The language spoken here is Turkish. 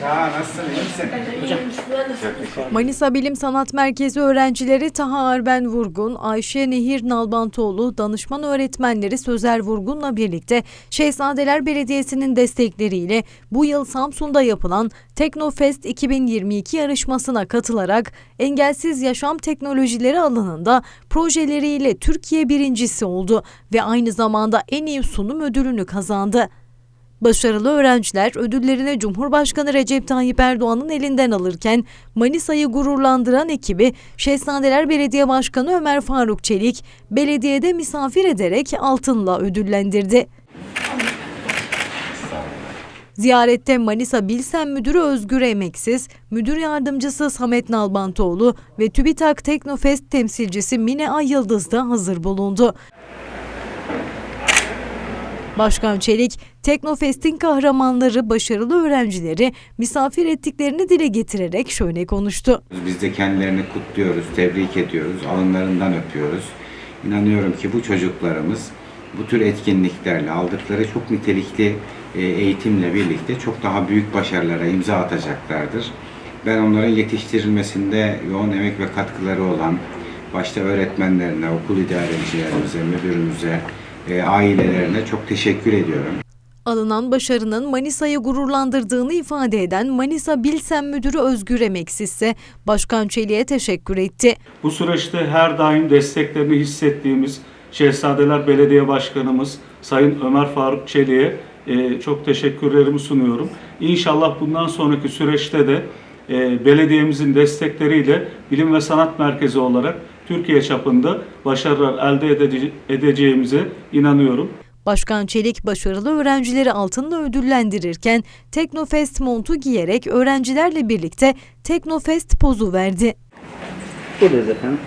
Aa nasılsın? İyi misin? Manisa Bilim Sanat Merkezi öğrencileri Taha Arben Vurgun, Ayşe Nehir Nalbantoğlu, danışman öğretmenleri Sözer Vurgun'la birlikte Şehzadeler Belediyesi'nin destekleriyle bu yıl Samsun'da yapılan Teknofest 2022 yarışmasına katılarak engelsiz yaşam teknolojileri alanında projeleriyle Türkiye birincisi oldu ve aynı zamanda en iyi sunum ödülünü kazandı. Başarılı öğrenciler ödüllerini Cumhurbaşkanı Recep Tayyip Erdoğan'ın elinden alırken Manisa'yı gururlandıran ekibi Şehzadeler Belediye Başkanı Ömer Faruk Çelik belediyede misafir ederek altınla ödüllendirdi. Ziyarette Manisa Bilsen Müdürü Özgür Emeksiz, Müdür Yardımcısı Samet Nalbantoğlu ve TÜBİTAK Teknofest temsilcisi Mine Ay Yıldız da hazır bulundu. Başkan Çelik, Teknofest'in kahramanları, başarılı öğrencileri misafir ettiklerini dile getirerek şöyle konuştu. Biz de kendilerini kutluyoruz, tebrik ediyoruz, alınlarından öpüyoruz. İnanıyorum ki bu çocuklarımız bu tür etkinliklerle aldıkları çok nitelikli e, eğitimle birlikte çok daha büyük başarılara imza atacaklardır. Ben onların yetiştirilmesinde yoğun emek ve katkıları olan başta öğretmenlerine, okul idarecilerimize, müdürümüze, e, ailelerine çok teşekkür ediyorum. Alınan başarının Manisa'yı gururlandırdığını ifade eden Manisa Bilsen Müdürü Özgür Emeksiz ise Başkan Çelik'e teşekkür etti. Bu süreçte her daim desteklerini hissettiğimiz Şehzadeler Belediye Başkanımız Sayın Ömer Faruk Çelik'e e, çok teşekkürlerimi sunuyorum. İnşallah bundan sonraki süreçte de e, belediyemizin destekleriyle Bilim ve Sanat Merkezi olarak Türkiye çapında başarılar elde edece- edeceğimize inanıyorum. Başkan Çelik başarılı öğrencileri altınla ödüllendirirken Teknofest montu giyerek öğrencilerle birlikte Teknofest pozu verdi. Buradayız efendim.